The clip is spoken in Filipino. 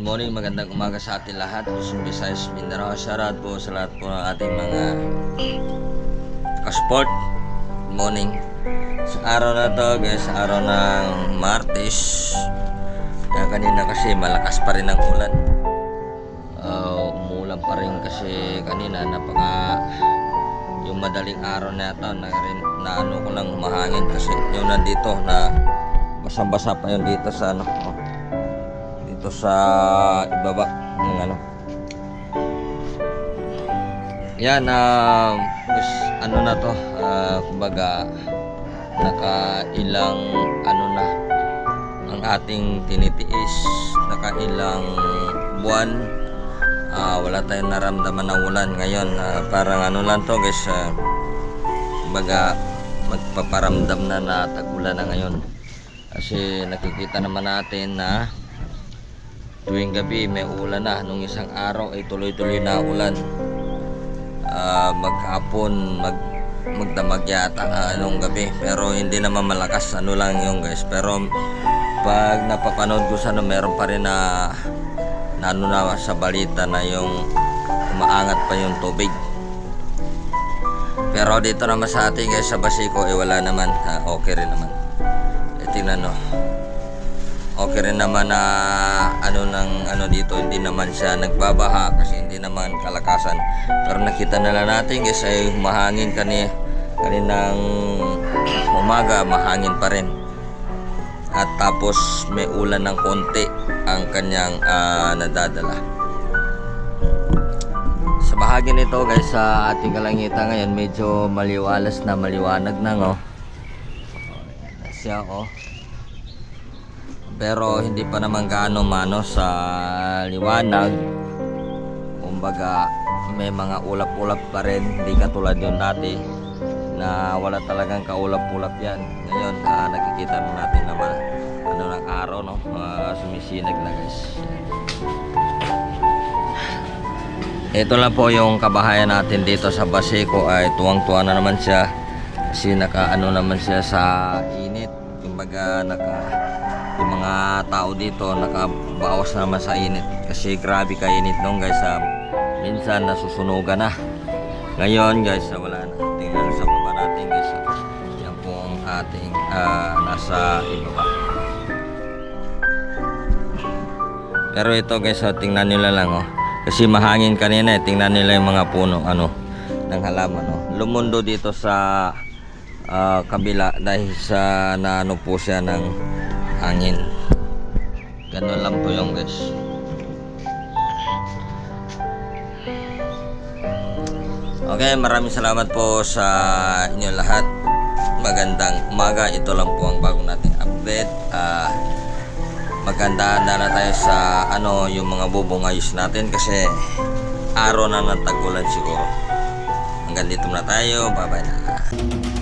Good morning, magandang umaga sa ating lahat. Luzon, Visayas, Mindanao. Shoutout po sa lahat po ng ating mga ka-sport. Good morning. Sa araw na to guys, sa araw ng Martes. Kaya kanina kasi malakas pa rin ang ulan. Uh, umulan pa rin kasi kanina napaka yung madaling araw na ito na, rin, na ano ko lang humahangin kasi yung nandito na basang-basa pa yun dito sa ano dito sa ibaba ng ano yan ah is, ano na to ah, kumbaga nakailang ano na ang ating tinitiis nakailang buwan Ah, wala tayong naramdaman ng ulan ngayon. ah, parang ano lang to guys. Uh, baga magpaparamdam na na tag-ulan na ngayon. Kasi nakikita naman natin na tuwing gabi may ulan na. Nung isang araw ay tuloy-tuloy na ulan. Ah, maghapon mag magdamag yata ah, nung gabi pero hindi naman malakas ano lang yung guys pero pag napapanood ko sa ano meron pa rin na na ano na sa balita na yung umaangat pa yung tubig. Pero dito naman sa atin guys sa Basico eh wala naman Ah, okay rin naman. Eh, tingnan no. Okay rin naman na ano ng ano dito hindi naman siya nagbabaha kasi hindi naman kalakasan. Pero nakita na lang natin guys ay humahangin kani kaninang umaga mahangin pa rin at tapos may ulan ng konti ang kanyang ah, nadadala. Sa bahagi nito guys sa ating kalangitan ngayon medyo maliwalas na maliwanag na. Ayan, Siya oh. Pero hindi pa naman gaano mano sa liwanag. Kumbaga may mga ulap-ulap pa rin, hindi katulad yung dati na wala talagang kaulap-ulap yan. Ngayon, ah, nakikita na natin naman ano ng araw, no? Ah, sumisinag na guys. Ito lang po yung kabahayan natin dito sa Baseco ay tuwang-tuwa na naman siya kasi naka ano naman siya sa init. Kumbaga naka mga tao dito nakabawas naman sa init kasi grabe ka init nung guys sa minsan nasusunugan na. Ngayon guys, wala na. Tingnan sa baba natin guys. Yan po ang ating ah, nasa ibaba. Pero ito guys, oh, tingnan nila lang oh. Kasi mahangin kanina eh. Tingnan nila yung mga puno ano ng halaman oh. Lumundo dito sa ah, kabila dahil sa naano po siya ng hangin. Ganun lang po yung guys. Okay, maraming salamat po sa inyo lahat. Magandang umaga. Ito lang po ang bagong nating update. Ah, maganda na tayo sa ano yung mga bubong ayos natin kasi araw na ng tagulan siguro. Hanggang dito na tayo. Bye bye na.